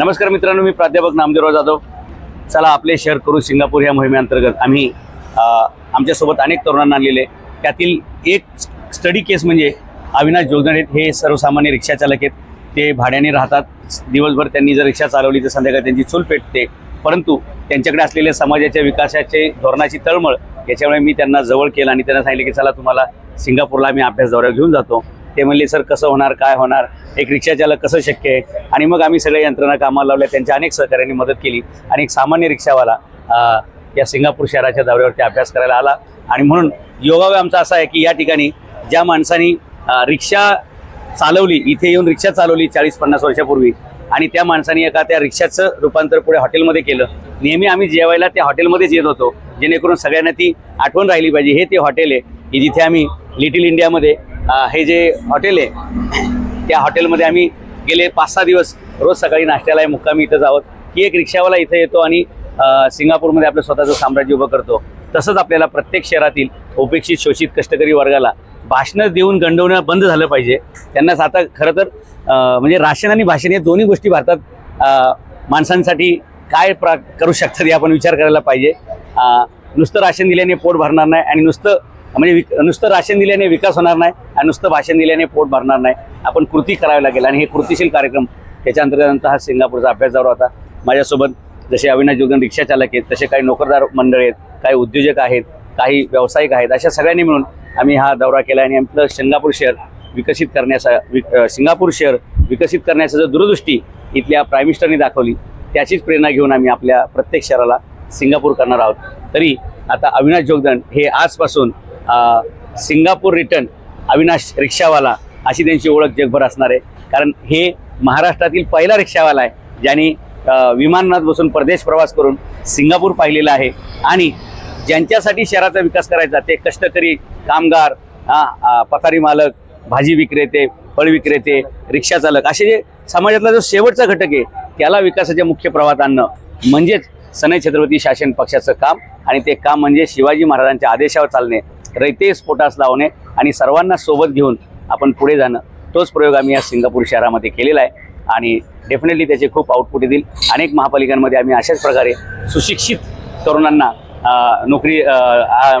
नमस्कार मित्रांनो मी प्राध्यापक नामदेवराव जाधव. चला आपले शेअर करू सिंगापूर या मोहिमेअंतर्गत. आम्ही आमच्यासोबत अनेक तरुणांना आणलेले त्यातील एक स्टडी केस म्हणजे अविनाश जोगदंडे हे सर्वसामान्य रिक्षा चालक आहेत. ते भाड्याने राहतात. दिवसभर त्यांनी जर रिक्षा चालवली तर संध्याकाळी त्यांची चूल पेटते. परंतु त्यांच्याकडे असलेल्या समाजाच्या विकासाचे धोरणाची तळमळ याच्यामुळे मी त्यांना जवळ केलं आणि त्यांना सांगितलं की चला तुम्हाला सिंगापूरला आम्ही अभ्यास दौऱ्यावर घेऊन जातो. ते म्हणले सर कसं होणार काय होणार? एक रिक्षाचालक कसं शक्य आहे? आणि मग आम्ही सगळ्या यंत्रणा कामाला लावल्या. त्यांच्या अनेक सहकार्यांनी मदत केली. आणि एक सामान्य रिक्षावाला या सिंगापूर शहराच्या दौऱ्यावरती अभ्यास करायला आला. आणि म्हणून योगावे आमचा असा आहे की या ठिकाणी ज्या माणसानी रिक्षा चालवली इथे येऊन रिक्षा चालवली चाळीस पन्नास वर्षापूर्वी आणि त्या माणसाने एका त्या रिक्षाचं रूपांतर पुढे हॉटेलमध्ये केलं. नेहमी आम्ही जेवायला त्या हॉटेलमध्येच येत होतो. जेणेकरून सगळ्यांना ती आठवण राहिली पाहिजे. हे ते हॉटेल आहे. की जिथे आम्ही लिटिल इंडियामध्ये हे जे हॉटेल आहे त्या हॉटेलमध्ये आम्ही गेले पाच सहा दिवस. रोज सकाळी नाश्त्याला मुक्कामी इथं आहोत. की एक रिक्षावाला इथं येतो आणि सिंगापूरमध्ये आपलं स्वतःचं साम्राज्य उभं करतो. तसंच आपल्याला प्रत्येक शहरातील उपेक्षित शोषित कष्टकरी वर्गाला भाषणं देऊन गंडवणं बंद झालं पाहिजे. त्यांनाच आता खरं तर म्हणजे राशन आणि भाषण या दोन्ही गोष्टी भारतात माणसांसाठी काय प्रा करू शकतात हे आपण विचार करायला पाहिजे. नुसतं राशन दिल्याने पोट भरणार नाही आणि नुसतं म्हणजे विक नुसतं राशन दिल्याने विकास होणार नाही आणि नुसतं भाषण दिल्याने पोट भरणार नाही. आपण कृती करावी लागेल आणि हे कृतीशील कार्यक्रम त्याच्या अंतर्गत हा सिंगापूरचा अभ्यास जाऊ होता. माझ्यासोबत जसे अविनाश जोगन रिक्षा चालक आहेत तसे काही नोकरदार मंडळ आहेत काही उद्योजक आहेत काही व्यावसायिक आहेत अशा सगळ्यांनी मिळून आम्ही हा दौरा केला आणि आपलं सिंगापूर शहर विकसित करण्याचा विक सिंगापूर शहर विकसित करण्याचा जो दूरदृष्टी इथल्या प्राईम मिनिस्टरनी दाखवली त्याचीच प्रेरणा घेऊन आम्ही आपल्या प्रत्येक शहराला सिंगापूर करणार आहोत. तरी आता अविनाश जोगदंड हे आजपासून सिंगापूर रिटर्न अविनाश रिक्षावाला अशी त्यांची ओळख जगभर असणार आहे. कारण हे महाराष्ट्रातील पहिला रिक्षावाला आहे ज्यांनी विमानात बसून परदेश प्रवास करून सिंगापूर पाहिलेला आहे. आणि ज्यांच्यासाठी शहराचा विकास करायचा ते कष्टकरी कामगार हा, पथारी मालक भाजी विक्रेते फळ विक्रेते रिक्षा चालक असे जे समाजातला जो शेवटचा घटक आहे त्याला विकासाच्या मुख्य प्रवाहात आणणं म्हणजेच सनई छत्रपती शासन पक्षाचं काम. आणि ते काम म्हणजे शिवाजी महाराजांच्या आदेशावर चालणे रयते स्फोटास लावणे आणि सर्वांना सोबत घेऊन आपण पुढे जाणं. तोच प्रयोग आम्ही या सिंगापूर शहरामध्ये केलेला आहे. आणि डेफिनेटली त्याचे खूप आउटपुट येतील. अनेक महापालिकांमध्ये आम्ही अशाच प्रकारे सुशिक्षित तरुणांना नोकरी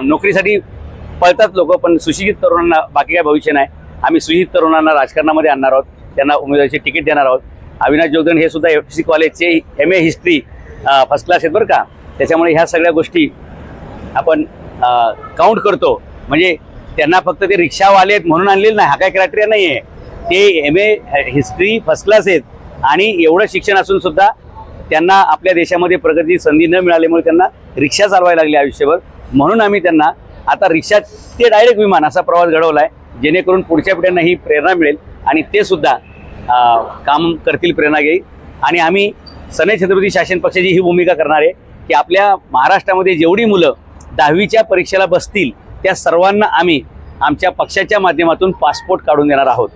नोकरीसाठी पळतात लोक पण सुशिक्षित तरुणांना बाकी काय भविष्य नाही. आम्ही सुशिक्षित तरुणांना राजकारणामध्ये आणणार आहोत. त्यांना उमेदवारीचे तिकीट देणार आहोत. अविनाश जोगदन हे सुद्धा एफ सी कॉलेजचे M A history first class आहेत बरं का. त्याच्यामुळे ह्या सगळ्या गोष्टी आपण काउंट करतो. म्हणजे त्यांना फक्त ते रिक्षावाले आहेत म्हणून आणलेले नाही. हा काय क्रायटेरिया नाही आहे ते M A history first class आहेत. आणि एवढं शिक्षण असून सुद्धा त्यांना आपल्या देशामध्ये प्रगती संधी न मिळाल्यामुळे त्यांना रिक्षा चालवायला लागली आयुष्यभर. म्हणून आम्ही त्यांना आता रिक्षात ते डायरेक्ट विमान असा प्रवास घडवला आहे जेणेकरून पुढच्या पिढ्यांना ही प्रेरणा मिळेल आणि ते सुद्धा काम करतील प्रेरणा घेईल. आणि आम्ही सनई छत्रपती शासन पक्षाची ही भूमिका करणार आहे की आपल्या महाराष्ट्रामध्ये जेवढी मुलं दहावीच्या परीक्षेला बसतील त्या सर्वांना आम्ही आमच्या पक्षाच्या माध्यमातून पासपोर्ट काढून देणार आहोत.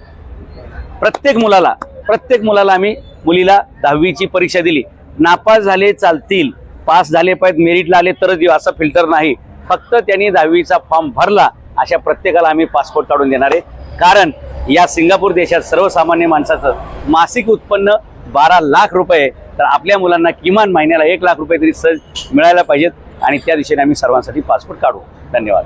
प्रत्येक मुलाला प्रत्येक मुलाला आम्ही मुलीला दहावीची परीक्षा दिली. नापास झाले चालतील पास झाले पाहिजे मेरिटला आले तरच देऊ असं फिल्टर नाही. फक्त त्यांनी दहावीचा फॉर्म भरला अशा प्रत्येकाला आम्ही पासपोर्ट काढून देणार आहे. कारण या सिंगापूर देशात सर्वसामान्य माणसाचं मासिक उत्पन्न बारा लाख रुपये तर आपल्या मुलांना किमान महिन्याला एक लाख रुपये तरी सहज मिळायला पाहिजेत. आणि त्या दिशेने आम्ही सर्वांसाठी पासपोर्ट काढू. धन्यवाद.